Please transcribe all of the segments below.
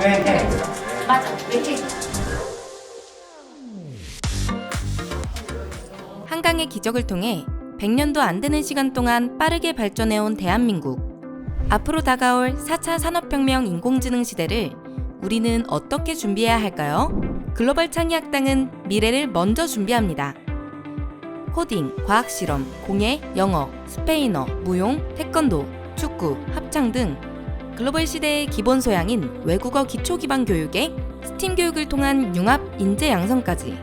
네. 맞아. 왠지 한강의 기적을 통해 100년도 안 되는 시간 동안 빠르게 발전해온 대한민국. 앞으로 다가올 4차 산업혁명 인공지능 시대를 우리는 어떻게 준비해야 할까요? 글로벌 창의학당은 미래를 먼저 준비합니다. 코딩, 과학실험, 공예, 영어, 스페인어, 무용, 태권도, 축구, 합창 등 글로벌 시대의 기본 소양인 외국어 기초 기반 교육에 스팀 교육을 통한 융합 인재 양성까지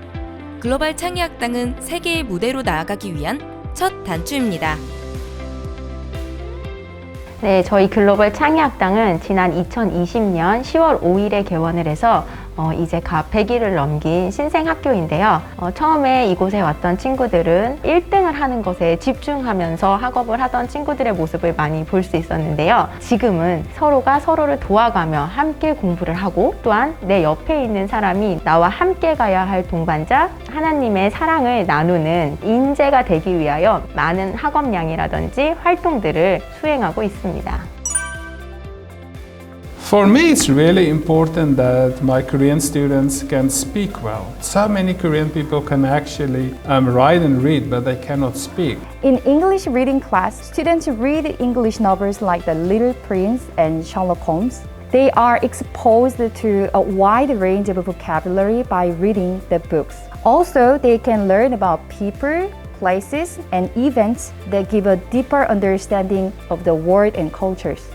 글로벌 창의학당은 세계의 무대로 나아가기 위한 첫 단추입니다. 네, 저희 글로벌 창의학당은 지난 2020년 10월 5일에 개원을 해서 어, 이제 갓 100일을 넘긴 신생 학교인데요. 어, 처음에 이곳에 왔던 친구들은 1등을 하는 것에 집중하면서 학업을 하던 친구들의 모습을 많이 볼 수 있었는데요. 지금은 서로가 서로를 도와가며 함께 공부를 하고 또한 내 옆에 있는 사람이 나와 함께 가야 할 동반자, 하나님의 사랑을 나누는 인재가 되기 위하여 많은 학업량이라든지 활동들을 수행하고 있습니다. For me, it's really important that my Korean students can speak well. So many Korean people can actually um, write and read, but they cannot speak. In English reading class, students read English novels like The Little Prince and Sherlock Holmes. They are exposed to a wide range of vocabulary by reading the books. Also, they can learn about people, places, and events that give a deeper understanding of the world and cultures.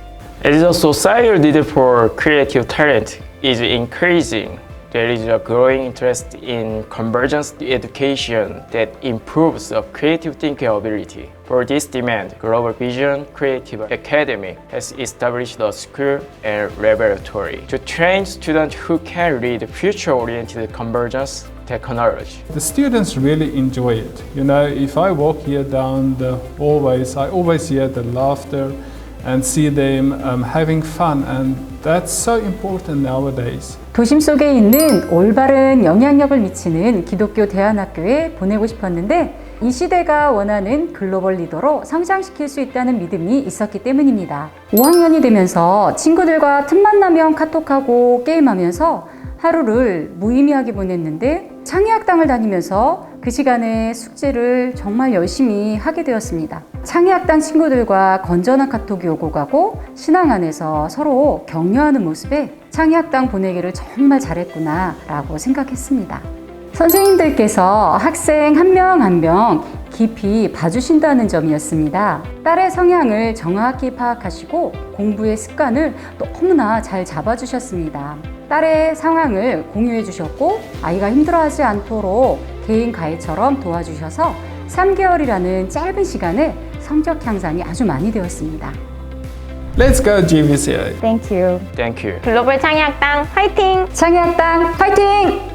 As the societal need for creative talent is increasing, there is a growing interest in convergence education that improves the creative thinking ability. For this demand, Global Vision Creative Academy has established a school and laboratory to train students who can read future-oriented convergence technology. The students really enjoy it. You know, if I walk here down the hallways, I always hear the laughter and see them um, having fun, and that's so important nowadays. 도심 속에 있는 올바른 영향력을 미치는 기독교 대안학교에 보내고 싶었는데 이 시대가 원하는 글로벌 리더로 성장시킬 수 있다는 믿음이 있었기 때문입니다. 5학년이 되면서 친구들과 틈만 나면 카톡하고 게임하면서 하루를 무의미하게 보냈는데 창의학당을 다니면서 그 시간에 숙제를 정말 열심히 하게 되었습니다. 창의학당 친구들과 건전한 카톡이 오고 가고 신앙 안에서 서로 격려하는 모습에 창의학당 보내기를 정말 잘했구나 라고 생각했습니다. 선생님들께서 학생 한 명 한 명 깊이 봐주신다는 점이었습니다. 딸의 성향을 정확히 파악하시고 공부의 습관을 너무나 잘 잡아주셨습니다. 딸의 상황을 공유해 주셨고 아이가 힘들어하지 않도록 개인 가이드처럼 도와주셔서 3개월이라는 짧은 시간에 성적 향상이 아주 많이 되었습니다. Let's go, GVCA! Thank you. Thank you. 글로벌 창의학당 화이팅! 창의학당 화이팅!